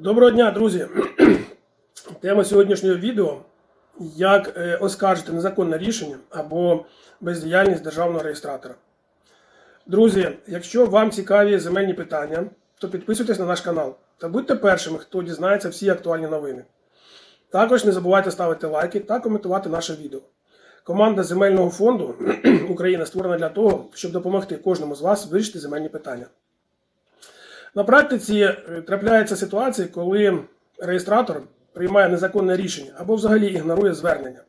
Доброго дня, друзі! Тема сьогоднішнього відео як е, оскаржити незаконне рішення або бездіяльність державного реєстратора. Друзі, якщо вам цікаві земельні питання, то підписуйтесь на наш канал та будьте першими, хто дізнається всі актуальні новини. Також не забувайте ставити лайки та коментувати наше відео. Команда земельного фонду України створена для того, щоб допомогти кожному з вас вирішити земельні питання. На практиці е, трапляються ситуації, коли реєстратор приймає незаконне рішення або взагалі ігнорує звернення.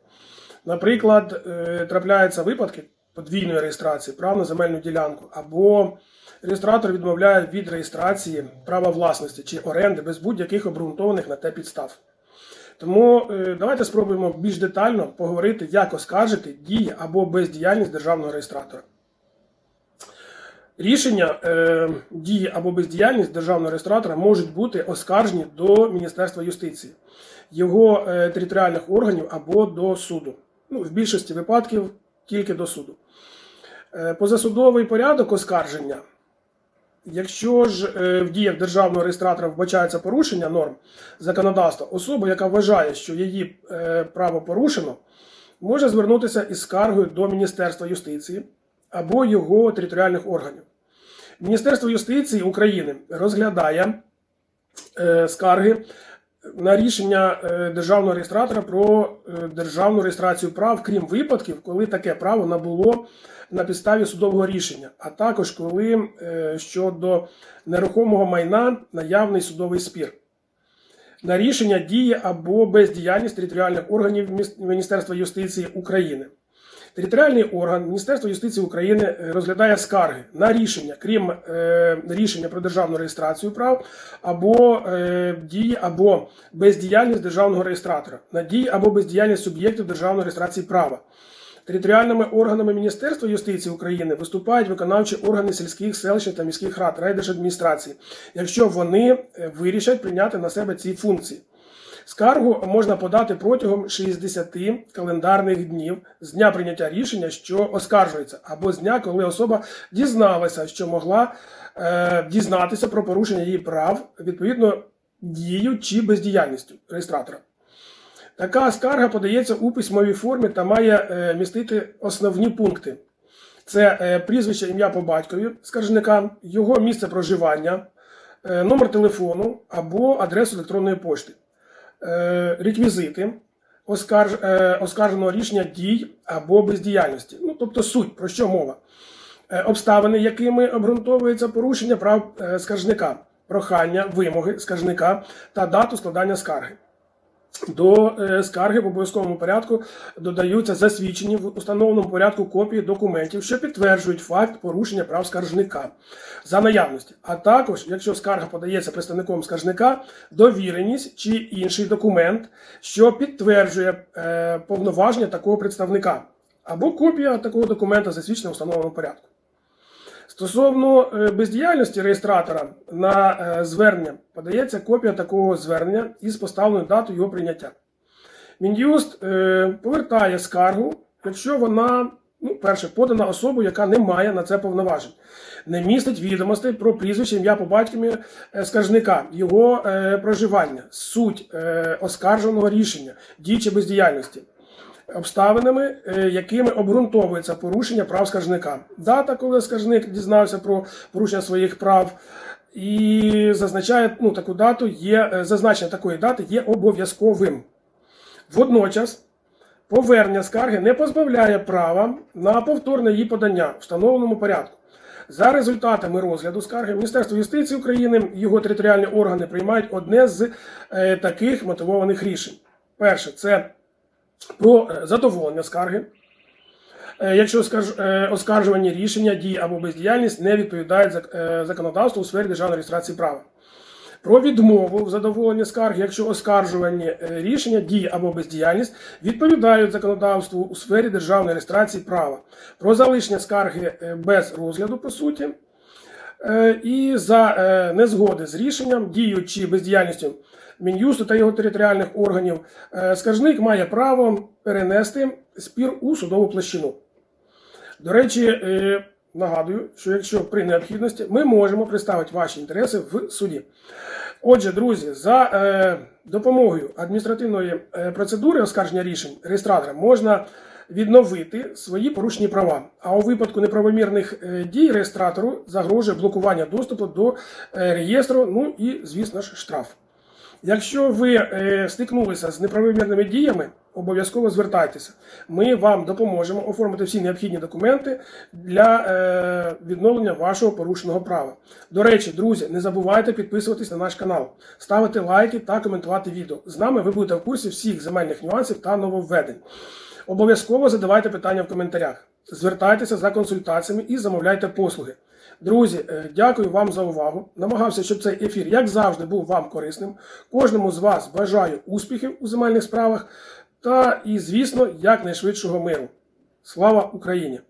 Наприклад, е, трапляються випадки подвійної реєстрації прав на земельну ділянку, або реєстратор відмовляє від реєстрації права власності чи оренди без будь-яких обґрунтованих на те підстав. Тому е, давайте спробуємо більш детально поговорити, як оскаржити дії або бездіяльність державного реєстратора. Рішення е, дії або бездіяльність державного реєстратора можуть бути оскаржені до Міністерства юстиції, його е, територіальних органів або до суду. Ну, в більшості випадків тільки до суду. Е, позасудовий порядок оскарження. Якщо ж е, в діях державного реєстратора вбачається порушення норм законодавства, особа, яка вважає, що її е, право порушено, може звернутися із скаргою до Міністерства юстиції або його територіальних органів. Міністерство юстиції України розглядає е, скарги на рішення е, державного реєстратора про е, державну реєстрацію прав, крім випадків, коли таке право набуло на підставі судового рішення, а також коли щодо нерухомого майна наявний судовий спір. На рішення діє або бездіяльність територіальних органів Міністерства юстиції України. Територіальний орган Міністерства юстиції України е, розглядає скарги на рішення, крім е, рішення про державну реєстрацію прав, або е, дії або бездіяльність державного реєстратора, на дії або бездіяльність суб'єктів державної реєстрації права. Територіальними органами Міністерства юстиції України виступають виконавчі органи сільських, селищних та міських рад, райдержадміністрації, якщо вони вирішать прийняти на себе ці функції. Скаргу можна подати протягом 60 календарних днів з дня прийняття рішення, що оскаржується, або з дня, коли особа дізналася, що могла е, дізнатися про порушення її прав відповідно дією чи бездіяльністю реєстратора. Така скарга подається у письмовій формі та має е, містити основні пункти: це е, прізвище, ім'я по батькові скаржника, його місце проживання, е, номер телефону або адресу електронної пошти реквізити оскарж, е, оскарженого рішення дій або бездіяльності. Ну, тобто суть, про що мова? Е, обставини, якими обґрунтовується порушення прав е, скаржника, прохання, вимоги скаржника та дату складання скарги. До е, скарги в обов'язковому порядку додаються засвідчені в установленому порядку копії документів, що підтверджують факт порушення прав скаржника за наявності. А також, якщо скарга подається представником скаржника, довіреність чи інший документ, що підтверджує е, повноваження такого представника, або копія такого документа засвідчена в установленому порядку. Стосовно е, бездіяльності реєстратора на е, звернення подається копія такого звернення із поставленою датою його прийняття. Мін'юст е, повертає скаргу, якщо вона, ну, перше, подана особою, яка не має на це повноважень, не містить відомостей про прізвище, ім'я по батькові скаржника, його проживання, суть оскарженого рішення, дій чи бездіяльності обставинами, е, якими обґрунтовується порушення прав скаржника. Дата, коли скаржник дізнався про порушення своїх прав, і зазначає ну, таку дату, є е, зазначення такої дати є обов'язковим. Водночас. Повернення скарги не позбавляє права на повторне її подання в встановленому порядку. За результатами розгляду скарги Міністерство юстиції України його територіальні органи приймають одне з е, таких мотивованих рішень. Перше це про е, задоволення скарги. Е, Якщо е, оскаржувані рішення, дії або бездіяльність не відповідають законодавству у сфері державної реєстрації права. Про відмову в задоволенні скарги, якщо оскаржувані рішення, дії або бездіяльність відповідають законодавству у сфері державної реєстрації права. Про залишення скарги без розгляду по суті. І за незгоди з рішенням, дією чи бездіяльністю Мін'юсту та його територіальних органів, е, скаржник має право перенести спір у судову площину. До речі, е, нагадую, що якщо при необхідності ми можемо представити ваші інтереси в суді. Отже, друзі, за е, допомогою адміністративної процедури оскарження рішень реєстратора можна відновити свої порушені права. А у випадку неправомірних дій реєстратору загрожує блокування доступу до реєстру, ну і, звісно ж, штраф. Якщо ви е, стикнулися з неправомірними діями, обов'язково звертайтеся. Ми вам допоможемо оформити всі необхідні документи для е, відновлення вашого порушеного права. До речі, друзі, не забувайте підписуватись на наш канал, ставити лайки та коментувати відео. З нами ви будете в курсі всіх земельних нюансів та нововведень. Обов'язково задавайте питання в коментарях. Звертайтеся за консультаціями і замовляйте послуги. Друзі, е, дякую вам за увагу. Намагався, щоб цей ефір, як завжди, був вам корисним. Кожному з вас бажаю успіхів у земельних справах та, і, звісно, якнайшвидшого миру. Слава Україні!